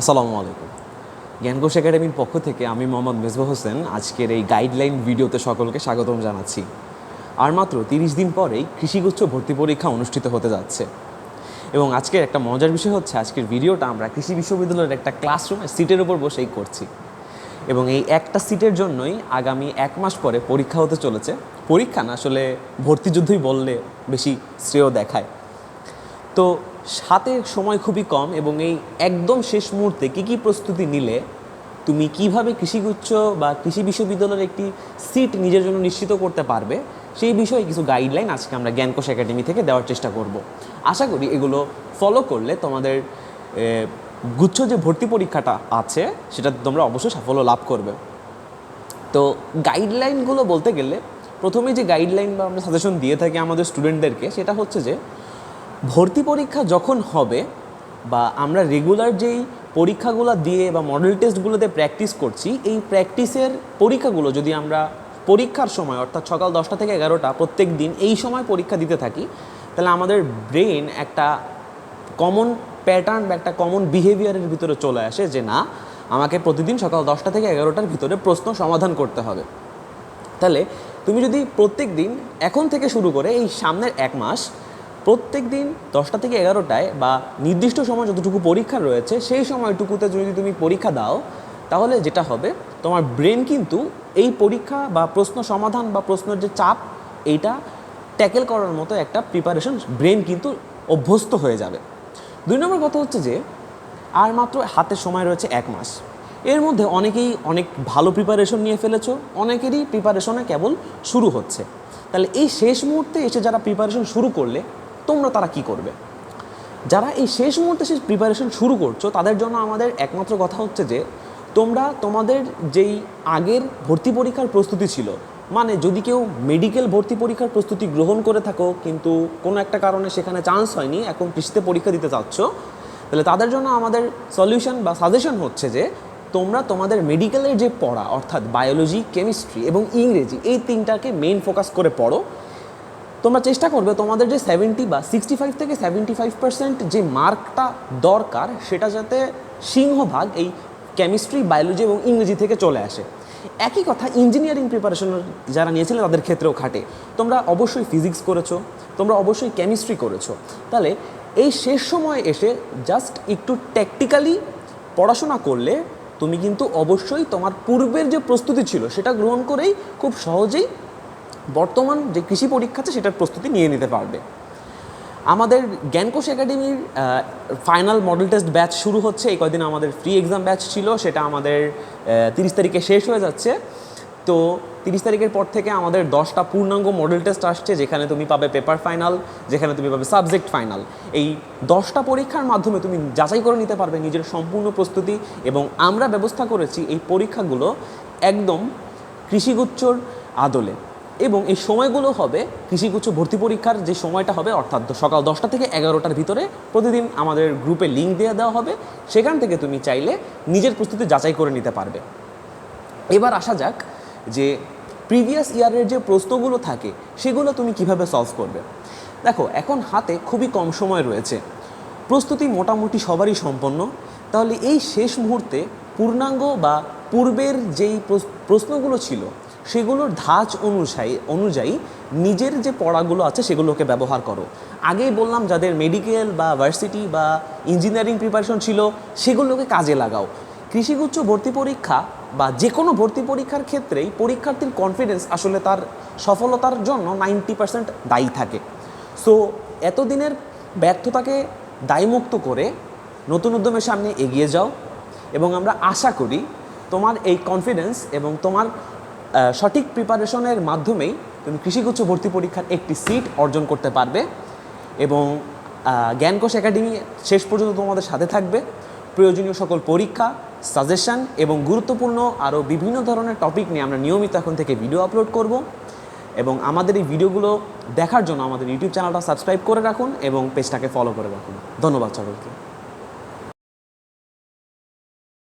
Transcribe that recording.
আসসালামু আলাইকুম। জ্ঞানকোষ একাডেমির পক্ষ থেকে আমি মোহাম্মদ মেজবা হোসেন। আজকের এই গাইডলাইন ভিডিওতে সকলকে স্বাগতম জানাচ্ছি। আর মাত্র তিরিশ দিন পরেই কৃষিগুচ্ছ ভর্তি পরীক্ষা অনুষ্ঠিত হতে যাচ্ছে। এবং আজকের একটা মজার বিষয় হচ্ছে, আজকের ভিডিওটা আমরা কৃষি বিশ্ববিদ্যালয়ের একটা ক্লাসরুমের সিটের উপর বসেই করছি। এবং এই একটা সিটের জন্যই আগামী এক মাস পরে পরীক্ষা হতে চলেছে। পরীক্ষা না, আসলে ভর্তি যুদ্ধই বললে বেশি শ্রেয় দেখায়। তো সাথে সময় খুবই কম এবং এই একদম শেষ মুহূর্তে কী কী প্রস্তুতি নিলে তুমি কীভাবে কৃষিগুচ্ছ বা কৃষি বিশ্ববিদ্যালয়ের একটি সিট নিজের জন্য নিশ্চিত করতে পারবে, সেই বিষয়ে কিছু গাইডলাইন আজকে আমরা জ্ঞানকোষ একাডেমি থেকে দেওয়ার চেষ্টা করব। আশা করি এগুলো ফলো করলে তোমাদের গুচ্ছ যে ভর্তি পরীক্ষাটা আছে, সেটা তোমরা অবশ্যই সাফল্য লাভ করবে। তো গাইডলাইনগুলো বলতে গেলে প্রথমে যে গাইডলাইন বা আমরা সাজেশন দিয়ে থাকি আমাদের স্টুডেন্টদেরকে সেটা হচ্ছে যে ভর্তি পরীক্ষা যখন হবে বা আমরা রেগুলার যেই পরীক্ষাগুলো দিয়ে বা মডেল টেস্টগুলোতে প্র্যাকটিস করছি, এই প্র্যাকটিসের পরীক্ষাগুলো যদি আমরা পরীক্ষার সময়, অর্থাৎ সকাল দশটা থেকে এগারোটা প্রত্যেক দিন এই সময় পরীক্ষা দিতে থাকি, তাহলে আমাদের ব্রেন একটা কমন প্যাটার্ন বা একটা কমন বিহেভিয়ারের ভিতরে চলে আসে যে না, আমাকে প্রতিদিন সকাল দশটা থেকে এগারোটার ভিতরে প্রশ্ন সমাধান করতে হবে। তাহলে তুমি যদি প্রত্যেক দিন এখন থেকে শুরু করে এই সামনের এক মাস প্রত্যেক দিন দশটা থেকে এগারোটায় বা নির্দিষ্ট সময় যতটুকু পরীক্ষা রয়েছে, সেই সময়টুকুতে যদি তুমি পরীক্ষা দাও, তাহলে যেটা হবে, তোমার ব্রেন কিন্তু এই পরীক্ষা বা প্রশ্ন সমাধান বা প্রশ্নের যে চাপ, এইটা ট্যাকেল করার মতো একটা প্রিপারেশন ব্রেন কিন্তু অভ্যস্ত হয়ে যাবে। দুই নম্বর কথা হচ্ছে যে, আর মাত্র হাতে সময় রয়েছে এক মাস। এর মধ্যে অনেকেই অনেক ভালো প্রিপারেশন নিয়ে ফেলেছো, অনেকেরই প্রিপারেশনে কেবল শুরু হচ্ছে। তাহলে এই শেষ মুহূর্তে এসে যারা প্রিপারেশন শুরু করলে তোমরা তারা কি করবে? যারা এই শেষ মুহূর্তে শেষ প্রিপারেশন শুরু করছ, তাদের জন্য আমাদের একমাত্র কথা হচ্ছে যে, তোমরা তোমাদের যেই আগের ভর্তি পরীক্ষার প্রস্তুতি ছিল মানে যদি কেউ মেডিকেল ভর্তি পরীক্ষার প্রস্তুতি গ্রহণ করে থাকো, কিন্তু কোনো একটা কারণে সেখানে চান্স হয়নি, এখন কৃষিতে পরীক্ষা দিতে চাচ্ছ, তাহলে তাদের জন্য আমাদের সলিউশন বা সাজেশন হচ্ছে যে, তোমরা তোমাদের মেডিকেলের যে পড়া, অর্থাৎ বায়োলজি কেমিস্ট্রি এবং ইংরেজি, এই তিনটাকে মেইন ফোকাস করে পড়ো। তোমরা চেষ্টা করবে, তোমাদের যে সেভেন্টি বা সিক্সটি ফাইভ থেকে সেভেন্টি ফাইভ পার্সেন্ট যে মার্কটা দরকার, সেটা যাতে সিংহভাগ এই কেমিস্ট্রি বায়োলজি এবং ইংরেজি থেকে চলে আসে। একই কথা ইঞ্জিনিয়ারিং প্রিপারেশন যারা নিয়েছিলেন তাদের ক্ষেত্রেও খাটে। তোমরা অবশ্যই ফিজিক্স করেছ, তোমরা অবশ্যই কেমিস্ট্রি করেছ। তাহলে এই শেষ সময়ে এসে জাস্ট একটু ট্যাকটিক্যালি পড়াশোনা করলে, তুমি কিন্তু অবশ্যই তোমার পূর্বের যে প্রস্তুতি ছিল, সেটা গ্রহণ করেই খুব সহজেই বর্তমান যে কৃষি পরীক্ষা আছে সেটার প্রস্তুতি নিয়ে নিতে পারবে। আমাদের জ্ঞানকোষ একাডেমির ফাইনাল মডেল টেস্ট ব্যাচ শুরু হচ্ছে। এই কয়দিন আমাদের ফ্রি এক্সাম ব্যাচ ছিল, সেটা আমাদের তিরিশ তারিখে শেষ হয়ে যাচ্ছে। তো তিরিশ তারিখের পর থেকে আমাদের দশটা পূর্ণাঙ্গ মডেল টেস্ট আসছে, যেখানে তুমি পাবে পেপার ফাইনাল যেখানে তুমি পাবে সাবজেক্ট ফাইনাল এই দশটা পরীক্ষার মাধ্যমে তুমি যাচাই করে নিতে পারবে নিজের সম্পূর্ণ প্রস্তুতি এবং আমরা ব্যবস্থা করেছি এই পরীক্ষাগুলো একদম কৃষিগুচ্ছর আদলে। এবং এই সময়গুলো হবে কৃষিগুচ্ছ ভর্তি পরীক্ষার যে সময়টা হবে, অর্থাৎ সকাল দশটা থেকে এগারোটার ভিতরে প্রতিদিন আমাদের গ্রুপে লিঙ্ক দিয়ে দেওয়া হবে। সেখান থেকে তুমি চাইলে নিজের প্রস্তুতি যাচাই করে নিতে পারবে। এবার আসা যাক যে প্রিভিয়াস ইয়ারের যে প্রশ্নগুলো থাকে, সেগুলো তুমি কীভাবে সলভ করবে। দেখো, এখন হাতে খুবই কম সময় রয়েছে। প্রস্তুতি মোটামুটি সবারই সম্পন্ন। তাহলে এই শেষ মুহূর্তে পূর্ণাঙ্গ বা পূর্বের যেই প্রশ্নগুলো ছিল সেগুলোর ধাঁচ অনুযায়ী অনুযায়ী নিজের যে পড়াগুলো আছে সেগুলোকে ব্যবহার করো। আগেই বললাম যাদের মেডিকেল বা ভার্সিটি বা ইঞ্জিনিয়ারিং প্রিপারেশন ছিল, সেগুলোকে কাজে লাগাও। কৃষিগুচ্ছ ভর্তি পরীক্ষা বা যে কোনো ভর্তি পরীক্ষার ক্ষেত্রেই পরীক্ষার্থীর কনফিডেন্স আসলে তার সফলতার জন্য নাইনটি পার্সেন্ট দায়ী থাকে। সো এতদিনের ব্যর্থতাকে দায়মুক্ত করে নতুন উদ্যমের সামনে এগিয়ে যাও এবং আমরা আশা করি তোমার এই কনফিডেন্স এবং তোমার সঠিক প্রিপারেশনের মাধ্যমেই তুমি কৃষিগুচ্ছ ভর্তি পরীক্ষার একটি সিট অর্জন করতে পারবে এবং জ্ঞানকোষ একাডেমি শেষ পর্যন্ত তোমাদের সাথে থাকবে। প্রয়োজনীয় সকল পরীক্ষা সাজেশন এবং গুরুত্বপূর্ণ আরও বিভিন্ন ধরনের টপিক নিয়ে আমরা নিয়মিত এখন থেকে ভিডিও আপলোড করব এবং আমাদের এই ভিডিওগুলো দেখার জন্য আমাদের ইউটিউব চ্যানেলটা সাবস্ক্রাইব করে রাখুন এবং পেজটাকে ফলো করে রাখুন। ধন্যবাদ সকলকে।